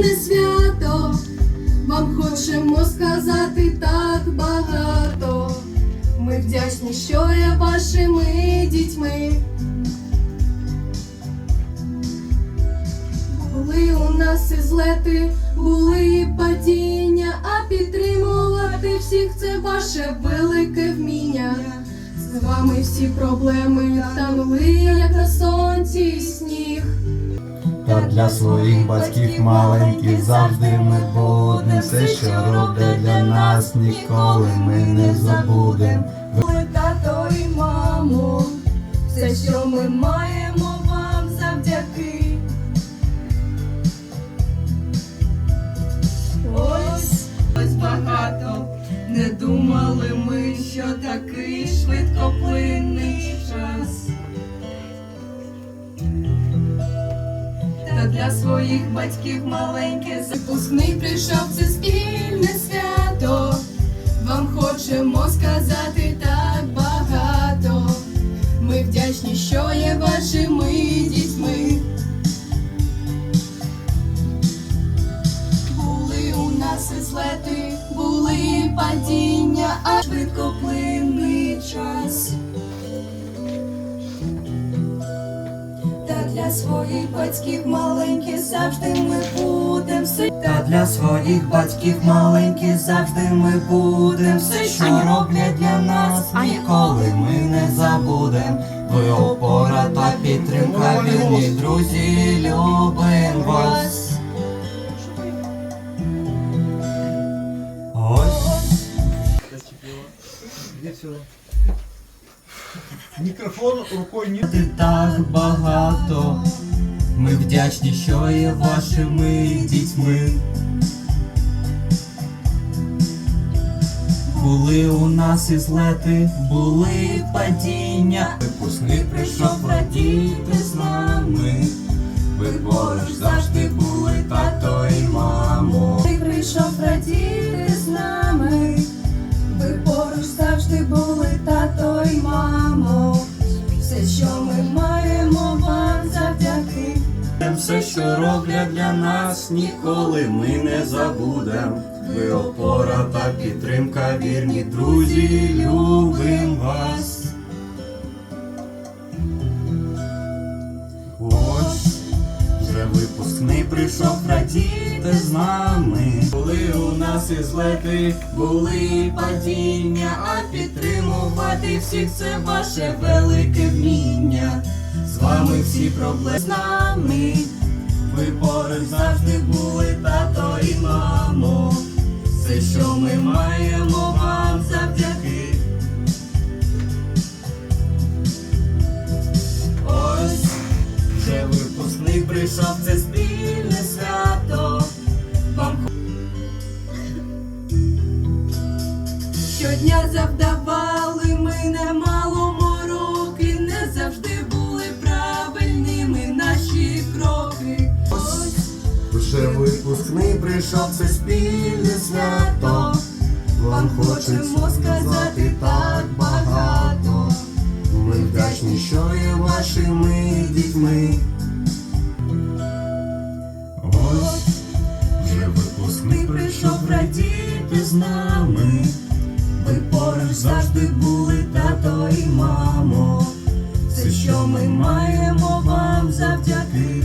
Не свято, вам хочемо сказати так багато. Ми вдячні, що є вашими дітьми. Були у нас і злети, були і падіння, а підтримувати всіх це ваше велике вміння. З вами всі проблеми танули, як на сонці сніг. Та для своїх батьків маленьких завжди ми будем все, що роблять для нас, ніколи ми не забудем. Ой, тато і мамо, все, що ми маємо вам завдяки. Ось ось багато, не думали ми, що такий швидкоплинний для своїх батьків маленьке запускний прийшов це спільне свято. Вам хочемо сказати так багато. Ми вдячні, що є вашими дітьми. Були у нас і були падіння, а швидкоплинний час. Для своїх батьків маленьких завжди ми будем все. Та для своїх батьків маленьких завжди ми будем все, що роблять для нас, ніколи ми не забудем. Ви опора та підтримка, вільні друзі, любим вас. Ось Мікрофон рукою ні. ти так багато. Ми вдячні, що є вашими дітьми. Були у нас і злети, були падіння. Випускник прийшов радіти з нами. Все, що роблять для нас, ніколи ми не забудем. Ви опора та підтримка, вірні друзі, любим вас. Ось вже випускний прийшов радіти з нами. Були у нас і злети, були і падіння, а підтримувати всіх це ваше велике вміння. З вами всі проблеми поруч завжди були тато і мамо. Все, що ми маємо вам завдяки. Ось вже випускник прийшов це спільне свято. Вам Щодня завдавали ми немало Вже випускний прийшов це спільне свято. Вам хочемо сказати так багато. Ми вдячні, що є вашими дітьми. Ось вже випускний прийшов радіти з нами. Ви поруч завжди були тато і мамо. Все, що ми маємо вам завдяки.